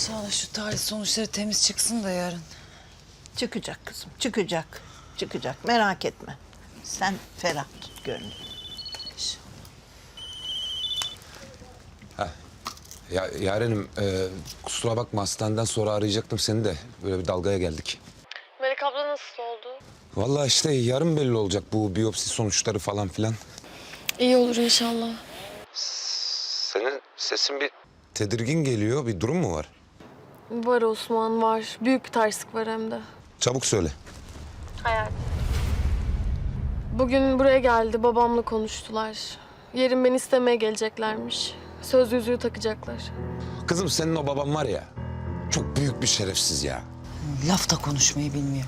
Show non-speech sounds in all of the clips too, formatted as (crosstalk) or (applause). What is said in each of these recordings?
İnşallah şu tarih sonuçları temiz çıksın da yarın. Çıkacak kızım, çıkacak. Çıkacak, merak etme. Sen ferah tut gönlünü. Ya yarenim e, kusura bakma hastaneden sonra arayacaktım seni de böyle bir dalgaya geldik. Melek abla nasıl oldu? Vallahi işte yarın belli olacak bu biyopsi sonuçları falan filan. İyi olur inşallah. Senin sesin bir tedirgin geliyor. Bir durum mu var? Var Osman var. Büyük bir terslik var hem de. Çabuk söyle. Bugün buraya geldi. Babamla konuştular. Yarın beni istemeye geleceklermiş. Söz yüzüğü takacaklar. Kızım senin o baban var ya çok büyük bir şerefsiz ya. Laf da konuşmayı bilmiyor.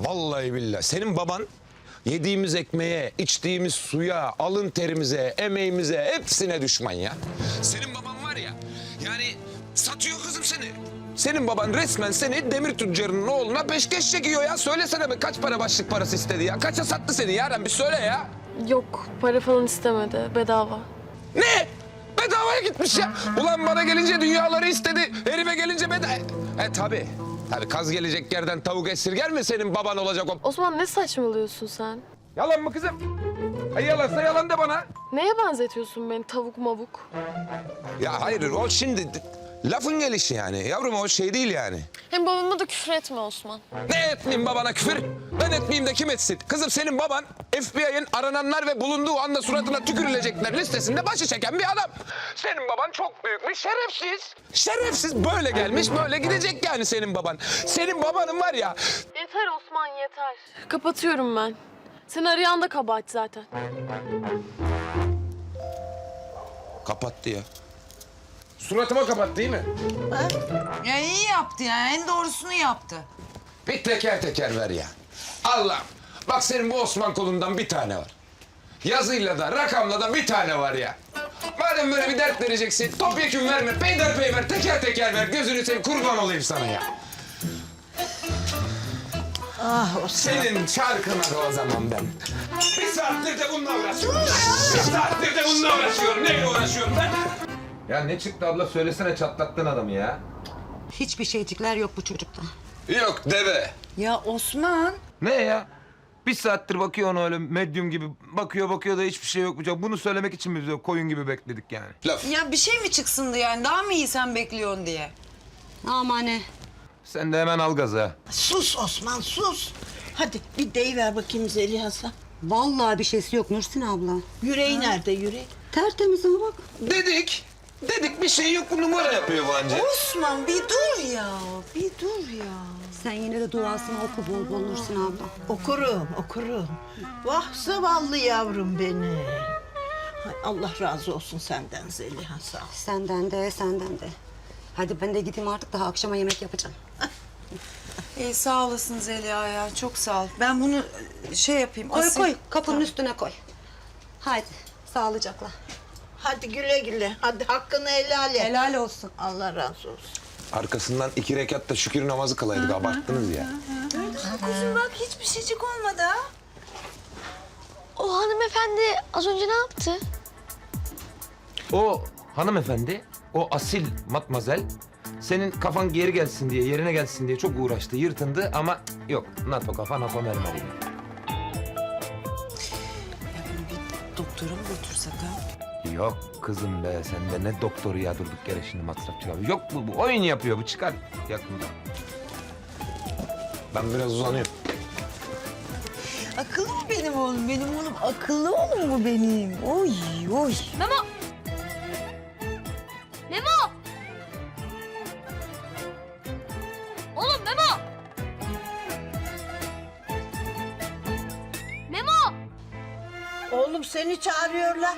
Vallahi billahi senin baban yediğimiz ekmeğe, içtiğimiz suya, alın terimize, emeğimize hepsine düşman ya. Senin baban var ya yani satıyor kızım seni. Senin baban resmen seni demir tüccarının oğluna peşkeş çekiyor ya. Söylesene be kaç para başlık parası istedi ya? Kaça sattı seni Yaren bir söyle ya. Yok para falan istemedi. Bedava. Ne? Bedavaya gitmiş ya. Ulan bana gelince dünyaları istedi. Herife gelince bedava. E tabi. Tabii kaz gelecek yerden tavuk esirger mi senin baban olacak o? Osman ne saçmalıyorsun sen? Yalan mı kızım? Ay yalansa yalan de bana. Neye benzetiyorsun beni tavuk mavuk? Ya hayır o şimdi lafın gelişi yani. Yavrum o şey değil yani. Hem babama da küfür etme Osman. Ne etmeyeyim babana küfür? Ben etmeyeyim de kim etsin? Kızım senin baban FBI'nin arananlar ve bulunduğu anda suratına tükürülecekler listesinde başı çeken bir adam. Senin baban çok büyük bir şerefsiz. Şerefsiz böyle gelmiş böyle gidecek yani senin baban. Senin babanın var ya Yeter Osman yeter. Kapatıyorum ben. Seni arayan da kabahat zaten. Kapattı ya. Suratıma kapattı değil mi? Ya iyi yaptı ya. En doğrusunu yaptı. Bir teker teker ver ya. Allah'ım. Bak senin bu Osman kolundan bir tane var. Yazıyla da rakamla da bir tane var ya. Madem böyle bir dert vereceksin topyekun verme. Peyderpey ver teker teker ver. Gözünü seveyim kurban olayım sana ya. Ah o Senin şarkına da o zaman ben. Bir saattir de bununla uğraşıyorum. Bir saattir de bununla uğraşıyorum. Neyle uğraşıyorum ben? Ya ne çıktı abla söylesene çatlattın adamı ya. Hiçbir şeycikler yok bu çocukta. Yok deve. Ya Osman. Ne ya? Bir saattir bakıyor ona öyle medyum gibi bakıyor bakıyor da hiçbir şey yok. Bunu söylemek için biz böyle koyun gibi bekledik yani. Laf. Ya bir şey mi çıksındı yani? Daha mı iyi sen bekliyorsun diye? Amane. Sen de hemen al gaza. sus Osman sus. Hadi bir deyiver bakayım Zeliha'sa. Vallahi bir şeysi yok Nursin abla. Yüreği nerede yüreği? Tertemiz ama bak. Dedik. Dedik bir şey yok bu numara yapıyor bu anca. Osman bir dur ya. Bir dur ya. Sen yine de duasını oku bol bol Nursin abla. Okurum, okurum. Vah zavallı yavrum beni. Allah razı olsun senden Zeliha sağ ol. Senden de senden de. Hadi ben de gideyim artık daha akşama yemek yapacağım. (laughs) İyi sağ olasın Zeliha ya. Çok sağ ol. Ben bunu şey yapayım. Koy asayım. koy kapının üstüne koy. Haydi sağlıcakla. Hadi güle güle. Hadi hakkını helal et. Helal olsun. Allah razı olsun. Arkasından iki rekat da şükür namazı kılaydık abarttınız ya. Kuzum bak hiçbir şeycik olmadı ha. O hanımefendi az önce ne yaptı? O hanımefendi, o asil matmazel senin kafan geri gelsin diye, yerine gelsin diye çok uğraştı, yırtındı ama yok. NATO kafa, NATO mermer Yok kızım be, sen de ne doktoru ya durduk yere şimdi masraf çıkar. Yok bu, bu oyun yapıyor, bu çıkar yakında. Ben biraz uzanıyorum. Akıllı mı benim oğlum? Benim oğlum akıllı oğlum mu benim? Oy oy. Memo! Memo! Oğlum Memo! Memo! Oğlum seni çağırıyorlar.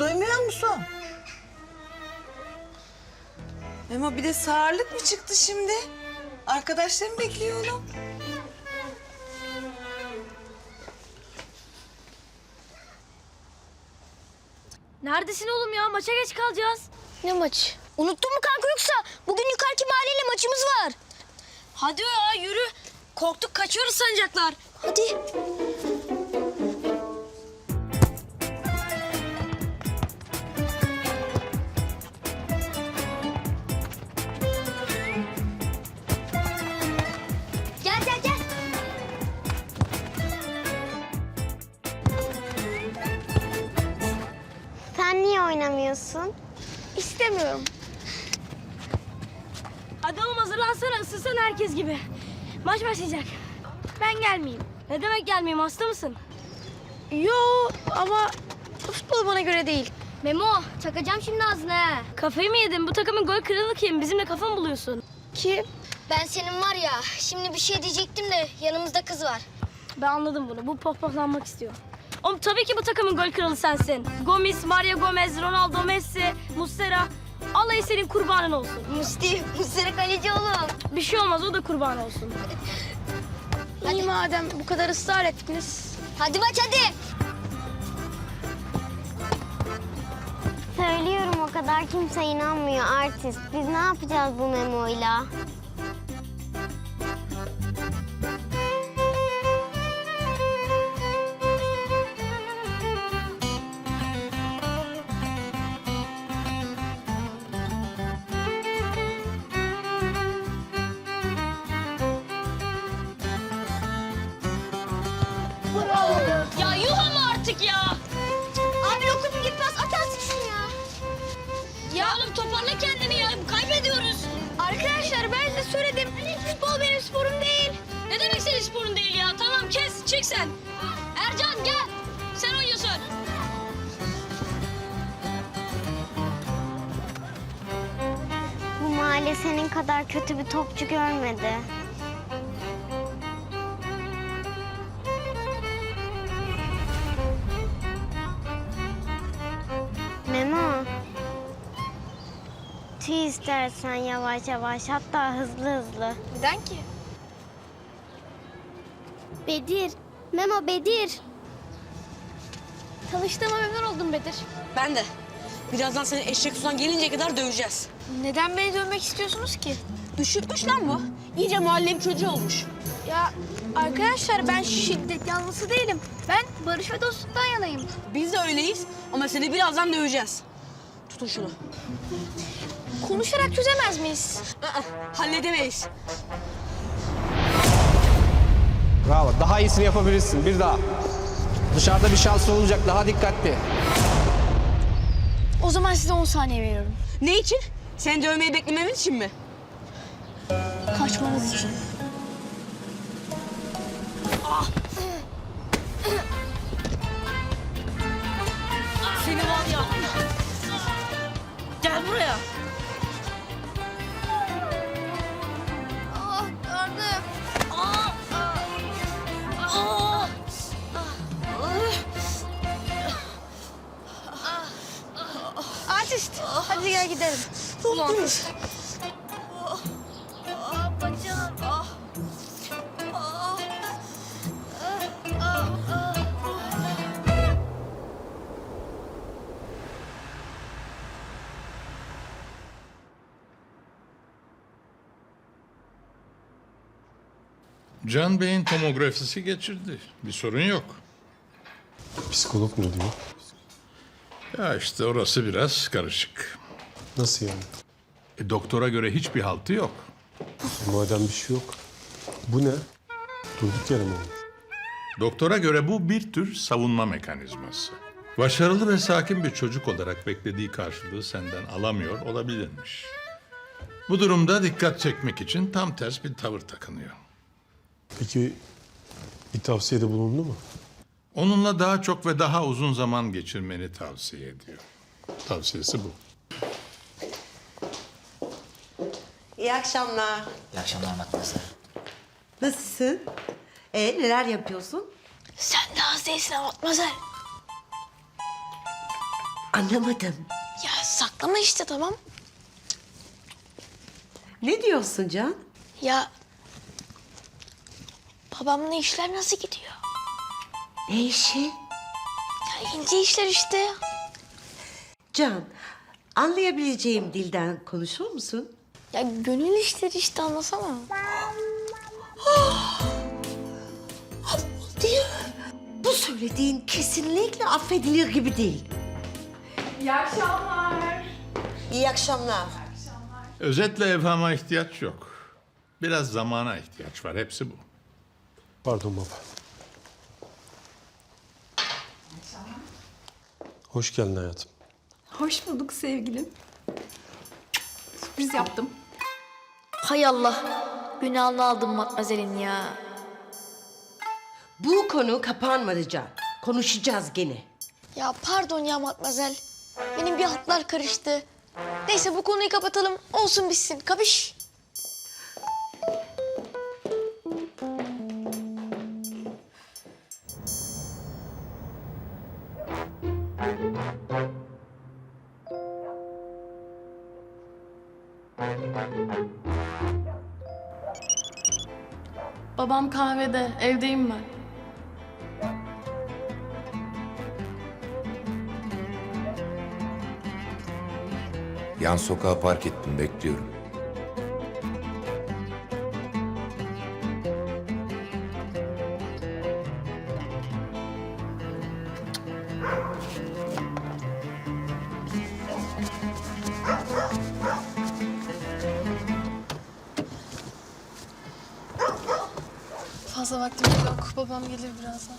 Duymuyor musun? Memo bir de sağırlık mı çıktı şimdi? Arkadaşlarım bekliyor oğlum. Neredesin oğlum ya? Maça geç kalacağız. Ne maç? Unuttun mu kanka yoksa? Bugün yukarıki mahalleyle maçımız var. Hadi ya yürü. Korktuk kaçıyoruz sanacaklar. Hadi. Niye oynamıyorsun? İstemiyorum. Hadi oğlum hazırlansana ısırsan herkes gibi. Maç başlayacak. Ben gelmeyeyim. Ne demek gelmeyeyim hasta mısın? Yo ama futbol bana göre değil. Memo çakacağım şimdi ağzına ha. Kafayı mı yedin? Bu takımın gol kralı kim? Bizimle kafa mı buluyorsun? Kim? Ben senin var ya, şimdi bir şey diyecektim de yanımızda kız var. Ben anladım bunu. Bu pohpohlanmak istiyor. Oğlum tabii ki bu takımın gol kralı sensin. Gomis, Mario Gomez, Ronaldo Messi, Muslera. Alayı senin kurbanın olsun. Musti, Musti kaleci oğlum. Bir şey olmaz o da kurban olsun. İyi madem bu kadar ısrar ettiniz. Hadi maç hadi. Söylüyorum o kadar kimse inanmıyor artist. Biz ne yapacağız bu memoyla? Toparla kendini ya. Kaybediyoruz. Arkadaşlar ben size söyledim. Futbol benim sporum değil. Ne demek senin sporun değil ya? Tamam kes çık sen. Ercan gel. Sen oynuyorsun. Bu mahalle senin kadar kötü bir topçu görmedi. İstersen yavaş yavaş hatta hızlı hızlı. Neden ki? Bedir. Memo Bedir. Tanıştığıma memnun oldum Bedir. Ben de. Birazdan seni eşek sudan gelinceye kadar döveceğiz. Neden beni dövmek istiyorsunuz ki? Düşürtmüş lan bu. İyice mahallenin çocuğu olmuş. Ya arkadaşlar ben şiddet yanlısı değilim. Ben barış ve dostluktan yanayım. Biz de öyleyiz ama seni birazdan döveceğiz. Tutun şunu. Konuşarak çözemez miyiz? Aa, halledemeyiz. Bravo. Daha iyisini yapabilirsin. Bir daha. Dışarıda bir şans olacak. Daha dikkatli. O zaman size 10 saniye veriyorum. Ne için? Seni dövmeyi beklememiz için mi? Kaçmanız için. Seni var ya. Gel buraya. Ah gördüm. Artist, hadi gel gidelim. Ulan. Can Bey'in tomografisi geçirdi. Bir sorun yok. Psikolog mu diyor? Ya işte orası biraz karışık. Nasıl yani? E, doktora göre hiçbir haltı yok. Madem bir şey yok. Bu ne? Durduk yere mi olmuş? Doktora göre bu bir tür savunma mekanizması. Başarılı ve sakin bir çocuk olarak beklediği karşılığı senden alamıyor olabilirmiş. Bu durumda dikkat çekmek için tam ters bir tavır takınıyor. Peki bir tavsiyede bulundu mu? Onunla daha çok ve daha uzun zaman geçirmeni tavsiye ediyor. Tavsiyesi bu. İyi akşamlar. İyi akşamlar Matmazel. Nasılsın? E neler yapıyorsun? Sen de az değilsin Matmazel. Anlamadım. Ya saklama işte tamam. Ne diyorsun Can? Ya babamla işler nasıl gidiyor? Ne işi? Ya ince işler işte. Can, anlayabileceğim dilden konuşur musun? Ya gönül işleri işte anlasana. (gasps) Değil. Bu söylediğin kesinlikle affedilir gibi değil. İyi akşamlar. İyi akşamlar. Özetle evhama ihtiyaç yok. Biraz zamana ihtiyaç var. Hepsi bu. Pardon baba. Hoş geldin hayatım. Hoş bulduk sevgilim. Sürpriz yaptım. Hay Allah. Günahını aldım Matmazel'in ya. Bu konu kapanmadı Can. Konuşacağız gene. Ya pardon ya Matmazel. Benim bir hatlar karıştı. Neyse bu konuyu kapatalım. Olsun bitsin. Kapış. Babam kahvede, evdeyim ben. Yan sokağa park ettim bekliyorum. Fazla vaktimiz yok. Babam gelir birazdan.